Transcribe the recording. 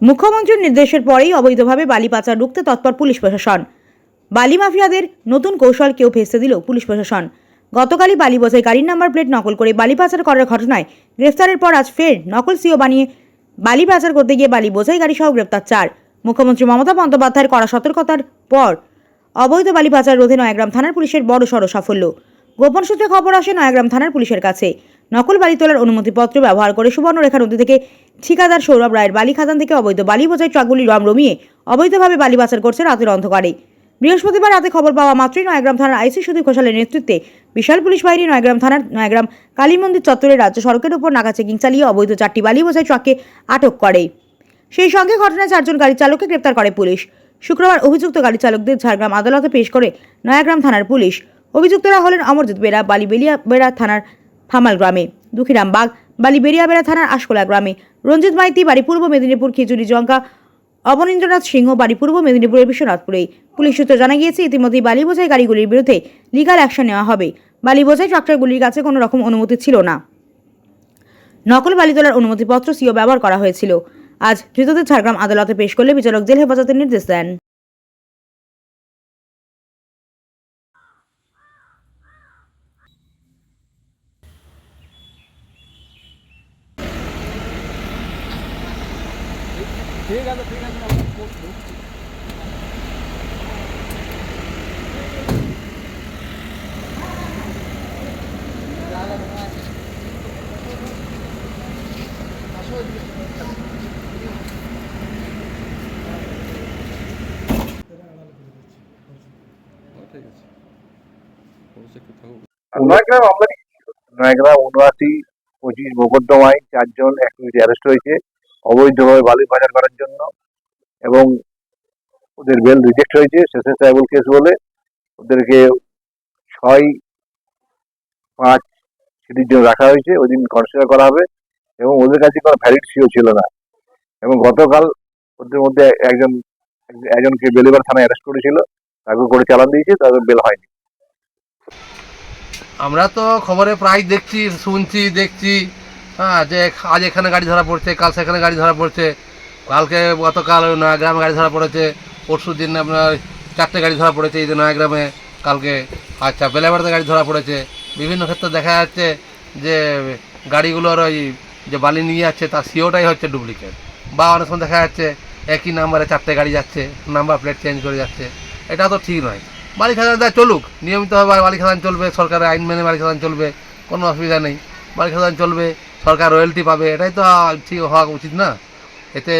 মুখ্যমন্ত্রীর নির্দেশের পরেই অবৈধভাবে বালি পাচার রুখতে তৎপর পুলিশ প্রশাসন। বালি মাফিয়াদের নতুন কৌশল কেউ ভেস্তে দিল পুলিশ প্রশাসন। গতকালই বালি বোঝাই গাড়ির নাম্বার প্লেট নকল করে বালি পাচার করার ঘটনায় গ্রেফতারের পর আজ ফের নকল সিও বানিয়ে বালি পাচার করতে গিয়ে বালি বোঝাই গাড়ি সহ গ্রেপ্তার চার। মুখ্যমন্ত্রী মমতা বন্দ্যোপাধ্যায়ের কড়া সতর্কতার পর অবৈধ বালি পাচার রোধে নয়াগ্রাম থানার পুলিশের বড় সড় সাফল্য। গোপন সূত্রে খবর আসে, নয়াগ্রাম থানার পুলিশের কাছে নকল বালি তোলার অনুমতিপত্র ব্যবহার করে সুবর্ণরেখা নদী থেকে ঠিকাদার সৌরভ রায়ের বালি খাদান থেকে অবৈধ বালি বোঝাই ট্রাকগুলি রম রমিয়ে অবৈধভাবে বালি পাচার করছে রাতের অন্ধকারে। বৃহস্পতিবার রাতে খবর পাওয়া মাত্রই নয়াগ্রাম থানার আইসি সুদীপ ঘোষালের নেতৃত্বে বিশাল পুলিশ বাহিনী নয়াগ্রাম থানার নয়াগ্রাম কালী মন্দির চত্বরে রাজ্য সড়কের উপর নাকা চেকিং চালিয়ে অবৈধ চারটি বালি বোঝাই ট্রাককে আটক করে। সেই সঙ্গে ঘটনায় চারজন গাড়ি চালককে গ্রেপ্তার করে পুলিশ। শুক্রবার অভিযুক্ত গাড়ি চালকদের ঝাড়গ্রাম আদালতে পেশ করে নয়াগ্রাম থানার পুলিশ। অভিযুক্তরা হলেন অমরজিৎ বেরা বালি বেলিয়া বেড়া থানার ফামাল গ্রামে। দুঃখীরাম বাগ বালি বেরিয়াবেড়া থানার আশকোলা গ্রামে। রঞ্জিত মাইতি, বাড়ি পূর্ব মেদিনীপুর, খিচুড়ি জঙ্কা অবনীন্দ্রনাথ সিংহ, বাড়ি পূর্ব মেদিনীপুরের বিশ্বনাথপুরে। পুলিশ সূত্রে জানা গিয়েছে, ইতিমধ্যেই বালি বোঝাই গাড়িগুলির বিরুদ্ধে লিগাল অ্যাকশন নেওয়া হবে। বালি বোঝাই ট্রাক্টরগুলির কাছে কোনো রকম অনুমতি ছিল না। নকল বালি তোলার অনুমতিপত্র সিও ব্যবহার করা হয়েছিল। আজ ধৃতদের ঝাড়গ্রাম আদালতে পেশ করলে বিচারক জেল হেফাজতের নির্দেশ দেন। ঠিক আছে একটু থাকুক নয়গ্রাম উনআশি পঁচিশ মোকদ্দমায় চারজন অ্যাক্টিভিটি অ্যারেস্ট হয়েছে। অবৈধভাবে বালি পাচার করার জন্য এবং ওদের বেল রিজেক্ট হয়েছে শেষে ট্রাইবল কেস বলে। ওদেরকে ছয়, পাঁচ সিটির জন্য রাখা হয়েছে, ওই দিন কনসিডার করা হবে এবং ওদের কাছে কোনো ভ্যালিড সিও ছিল না। এবং গতকাল ওদের মধ্যে একজন, একজনকে বেলিবার থানায় অ্যারেস্ট করেছিল তাকে করে চালান দিয়েছে, তাদের বেল হয়নি। আমরা তো খবরে প্রায় দেখছি, শুনছি, দেখছি। হ্যাঁ যে আজ এখানে গাড়ি ধরা পড়ছে, কাল সেখানে গাড়ি ধরা পড়ছে। কালকে গতকাল নয়াগ্রামে গাড়ি ধরা পড়েছে, পরশু দিন আপনার চারটে গাড়ি ধরা পড়েছে এই যে নয়াগ্রামে, কালকে আচ্ছা বেলাবাড়িতে গাড়ি ধরা পড়েছে। বিভিন্ন ক্ষেত্রে দেখা যাচ্ছে যে গাড়িগুলোর ওই যে বালি নিয়ে যাচ্ছে, তার সিওটাই হচ্ছে ডুপ্লিকেট। বা অনেক সময় দেখা যাচ্ছে একই নাম্বারে চারটে গাড়ি যাচ্ছে, নাম্বার প্লেট চেঞ্জ করে যাচ্ছে। এটা তো ঠিক নয়। বালি খাদান চলুক, নিয়মিতভাবে বালি খাদান চলবে, সরকারের আইন মেনে বালি খাদান চলবে, কোনো অসুবিধা নেই। বালি খাদান চলবে সরকার রয়্যালটি পাবে এটাই তো ঠিক হওয়া উচিত না। এতে